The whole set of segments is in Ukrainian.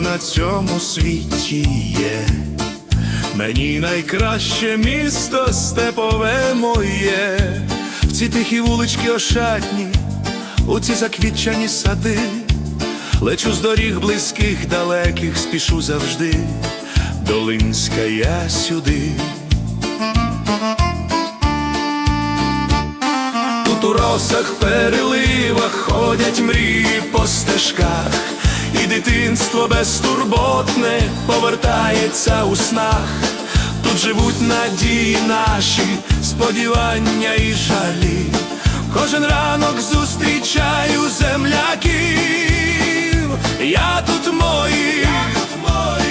на цьому світі є. Мені найкраще місто степове моє, в ці тихі вулички ошатні, у ці заквітчані сади, лечу з доріг близьких, далеких, спішу завжди, Долинська я сюди. У росах переливах ходять мрії по стежках, і дитинство безтурботне повертається у снах. Тут живуть надії наші, сподівання і жалі. Кожен ранок зустрічаю земляків. Я тут мої,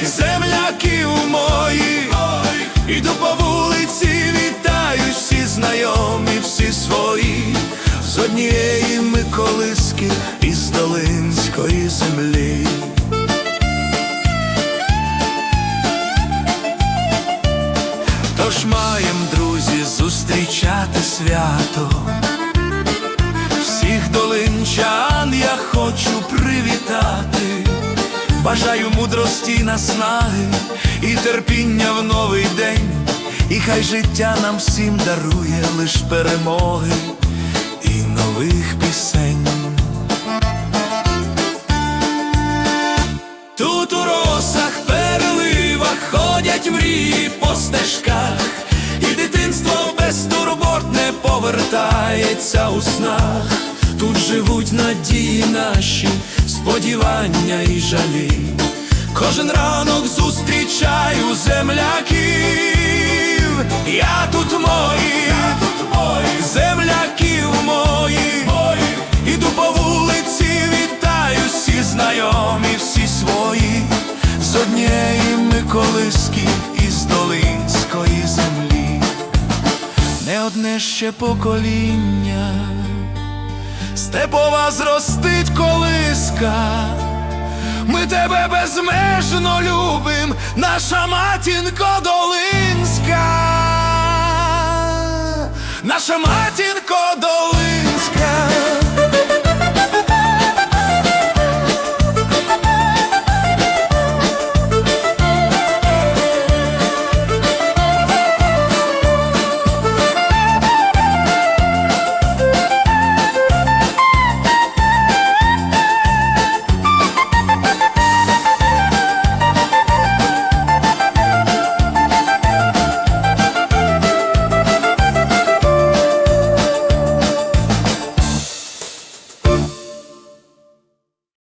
земляків мої, іду по вулиці, вітаю всі знайомі, всі свої, з однієї землі. Тож маєм, друзі, зустрічати свято. Всіх долинчан я хочу привітати. Бажаю мудрості наснаги і терпіння в новий день. І хай життя нам всім дарує лиш перемоги у росах, переливах ходять мрії по стежках, і дитинство без турбот не повертається у снах. Тут живуть надії наші, сподівання і жалі. Кожен ранок зустрічаю земляків. Колиски із Долинської землі. Не одне ще покоління, степова зростить колиска. Ми тебе безмежно любим, наша матінко Долинська, наша матінко Долинська.